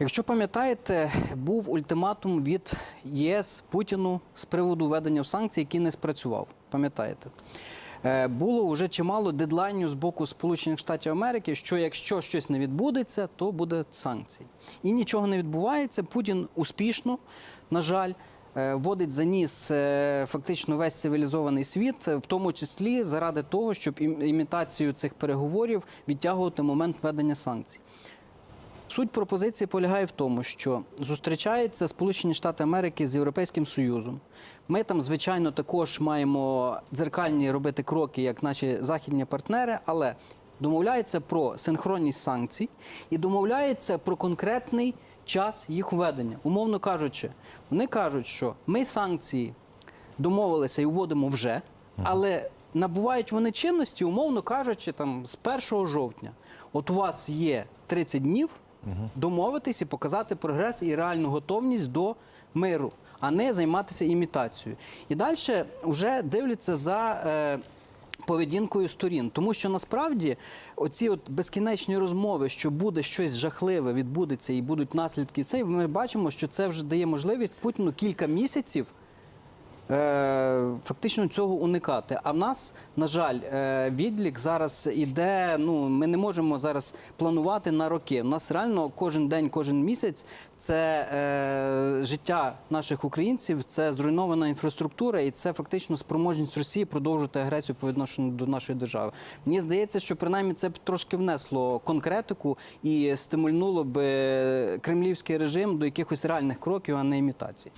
Якщо пам'ятаєте, був ультиматум від ЄС Путіну з приводу введення санкцій, який не спрацював. Пам'ятаєте? Е, Було вже чимало дедлайнів з боку Сполучених Штатів Америки, що якщо щось не відбудеться, то буде санкції. І нічого не відбувається. Путін успішно, на жаль, е, вводить за ніс е, фактично весь цивілізований світ, в тому числі заради того, щоб ім- імітацію цих переговорів відтягувати момент введення санкцій. Суть пропозиції полягає в тому, що зустрічаються Сполучені Штати Америки з Європейським Союзом. Ми там, звичайно, також маємо дзеркальні робити кроки, як наші західні партнери, але домовляються про синхронність санкцій і домовляються про конкретний час їх введення. Умовно кажучи, вони кажуть, що ми санкції домовилися і вводимо вже, але набувають вони чинності, умовно кажучи, там з 1 жовтня. От у вас є 30 днів домовитись і показати прогрес і реальну готовність до миру, а не займатися імітацією. І далі вже дивляться за. Е, Поведінкою сторін, тому що насправді оці от безкінечні розмови, що буде щось жахливе, відбудеться і будуть наслідки цей, ми бачимо, що це вже дає можливість Путіну кілька місяців фактично цього уникати. А в нас, на жаль, е, відлік зараз іде. Ну ми не можемо зараз планувати на роки. У нас реально кожен день, кожен місяць це е, життя наших українців, це зруйнована інфраструктура, і це фактично спроможність Росії продовжувати агресію по відношенню до нашої держави. Мені здається, що принаймні це б трошки внесло конкретику і стимульнуло б кремлівський режим до якихось реальних кроків, а не імітацій.